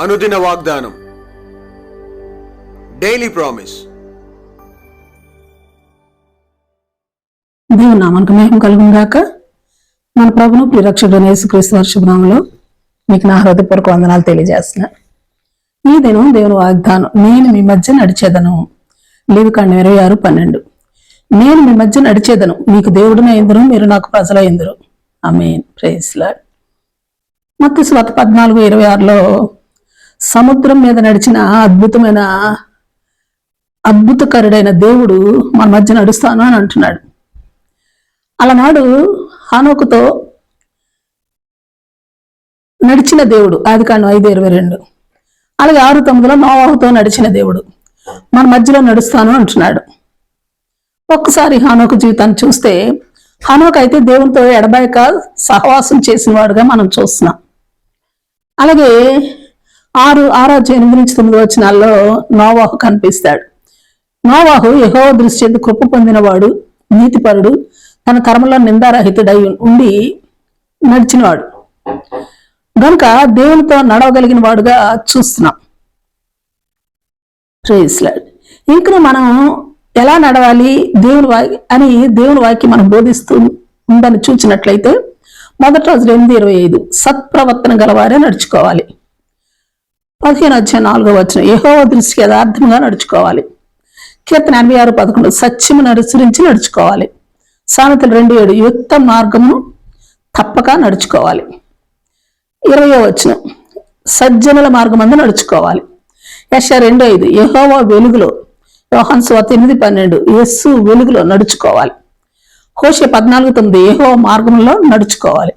అనుదిన వాగ్దానం. Daily promise దేవుని నామానికి మహిమ కలుగును మన ప్రభును ప్రిరక్షకుడు యేసుక్రీస్తు వర్షభనామంలో మీకు నా హృదయపూర్వక వందనాలు తెలియజేస్తున్నా. ఈ దినం దేవుని వాగ్దానం నేను మీ మధ్య నడిచేదను. లేవు కాండం ఇరవై ఆరు పన్నెండు. నేను మీ మధ్య నడిచేదను. మీకు దేవుడిన ఎందురు మీరు నాకు ప్రజల ఎందురు. ఐ ప్రేస్ లాడ్ మత్తి స్వత పద్నాలుగు ఇరవై ఆరులో సముద్రం మీద నడిచిన అద్భుతమైన అద్భుతకరుడైన దేవుడు మన మధ్య నడుస్తాను అని అంటున్నాడు. అలనాడు హానోకుతో నడిచిన దేవుడు ఆది కాండం ఐదు ఇరవై రెండు. అలాగే ఆరు తొమ్మిదిలో నోవాహుతో నడిచిన దేవుడు మన మధ్యలో నడుస్తాను అంటున్నాడు. ఒక్కసారి హానోకు జీవితాన్ని చూస్తే హనోక అయితే దేవునితో ఎడబాయక సహవాసం చేసిన వాడుగా మనం చూస్తున్నాం. అలాగే ఆరు ఆరో ఎనిమిది నుంచి తొమ్మిది వచనాల్లో నోవాహు కనిపిస్తాడు. నోవాహు యహో దృష్టి ఎందు కృప పొందినవాడు నీతిపరుడు తన కర్మలో నిందారహితుడై ఉండి నడిచినవాడు. గనుక దేవునితో నడవగలిగిన వాడుగా చూస్తున్నాం. ప్రేస్లాడ్ ఇంకను మనం ఎలా నడవాలి దేవుని వా అని దేవుని వాక్యం మనం బోధిస్తూ ఉందని చూచినట్లయితే మొదటి రోజు ఎనిమిది ఇరవై ఐదు సత్ప్రవర్తన గలవారే నడుచుకోవాలి. పదిహేను వచ్చే నాలుగో వచ్చిన యహోవ దృష్టికి యథార్థంగా నడుచుకోవాలి. కీర్తన ఎనభై ఆరు పదకొండు. సత్యమును అనుసరించి నడుచుకోవాలి. సామెతలు రెండు ఏడు. యుక్త మార్గమును తప్పక నడుచుకోవాలి. ఇరవయో వచ్చిన సజ్జనుల మార్గం అందు నడుచుకోవాలి. యశ రెండు ఐదు. యహోవా వెలుగులో యోహన్ స్వాత ఎనిమిది పన్నెండు. యస్సు వెలుగులో నడుచుకోవాలి. కోశ పద్నాలుగు తొమ్మిది. యహో మార్గంలో నడుచుకోవాలి.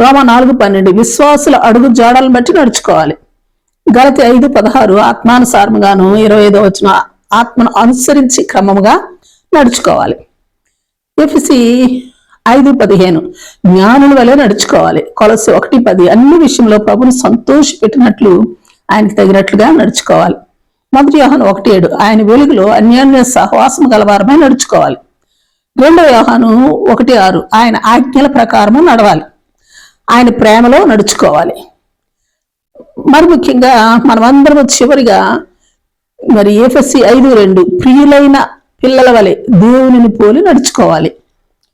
రోమ నాలుగు పన్నెండు. విశ్వాసుల అడుగు జాడలను బట్టి నడుచుకోవాలి. గలతి ఐదు పదహారు ఆత్మానుసారముగాను ఇరవై ఐదో వచ్చిన ఆత్మను అనుసరించి క్రమముగా నడుచుకోవాలి. ఎఫ్సి ఐదు పదిహేను. జ్ఞానుల వలె నడుచుకోవాలి. కొలసి ఒకటి పది. అన్ని విషయంలో ప్రభుని సంతోష పెట్టినట్లు ఆయనకి తగినట్లుగా నడుచుకోవాలి. మొదటి యోహాను ఒకటి ఏడు. ఆయన వెలుగులో అన్యాన్య సహవాసం గలవారమై నడుచుకోవాలి. రెండవ యోహాను ఒకటి ఆరు. ఆయన ఆజ్ఞల ప్రకారము నడవాలి. ఆయన ప్రేమలో నడుచుకోవాలి. మరి ముఖ్యంగా మనమందరము చివరిగా మరి ఏఫ్ఎస్సి ఐదు రెండు ప్రియులైన పిల్లల వలె దేవునిని పోలి నడుచుకోవాలి.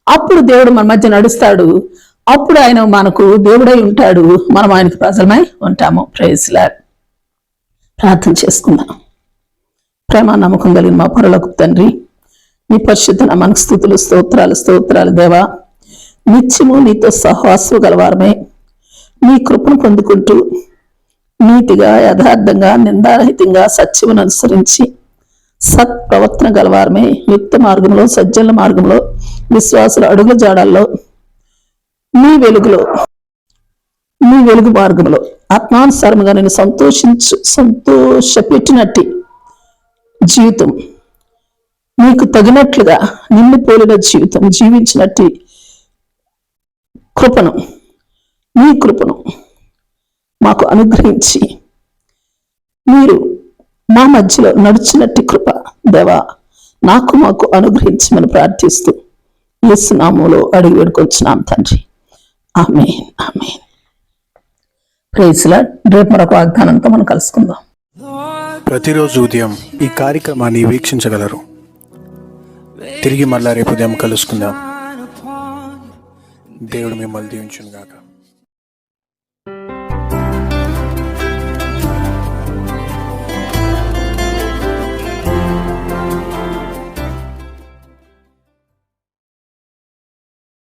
అప్పుడు దేవుడు మన మధ్య నడుస్తాడు. అప్పుడు ఆయన మనకు దేవుడై ఉంటాడు. మనం ఆయనకు ప్రజలమై ఉంటాము. ప్రేజ్లాడ్ ప్రార్థన చేసుకుందాం. ప్రేమ నమ్మకం కలిగిన మా పొరలకు తండ్రి నీ పరిశుద్ధ మనకు స్థుతులు స్తోత్రాలు స్తోత్రాలు దేవా. నిత్యము నీతో సహవాసు గలవారమే. నీ కృపను పొందుకుంటూ నీతిగా యథార్థంగా నిందారహితంగా సత్యమును అనుసరించి సత్ ప్రవర్తన గలవారమే. యుక్త మార్గంలో సజ్జల మార్గంలో విశ్వాసుల అడుగుల జాడల్లో నీ వెలుగులో నీ వెలుగు మార్గంలో ఆత్మానుసారముగా నేను సంతోషించు సంతోషపెట్టినట్టి జీవితం నీకు తగినట్లుగా నిన్ను పోలిన జీవితం జీవించినట్టి కృపను నీ కృపను మాకు అనుగ్రహించి. మీరు మా మధ్యలో నడిచినట్టి కృప దేవా నాకు మాకు అనుగ్రహించమని ప్రార్థిస్తూ యేసునామంలో అడిగి వేడుకొచ్చినాం తండ్రి. ఆమె ఆమె ప్రేజ్లా రేపు మరొక వాగ్దానంతో మనం కలుసుకుందాం. ప్రతిరోజు ఉదయం ఈ కార్యక్రమాన్ని వీక్షించగలరు. తిరిగి మళ్ళా రేపు ఉదయం కలుసుకుందాం. దేవుడు మిమ్మల్ని దీవించును గాక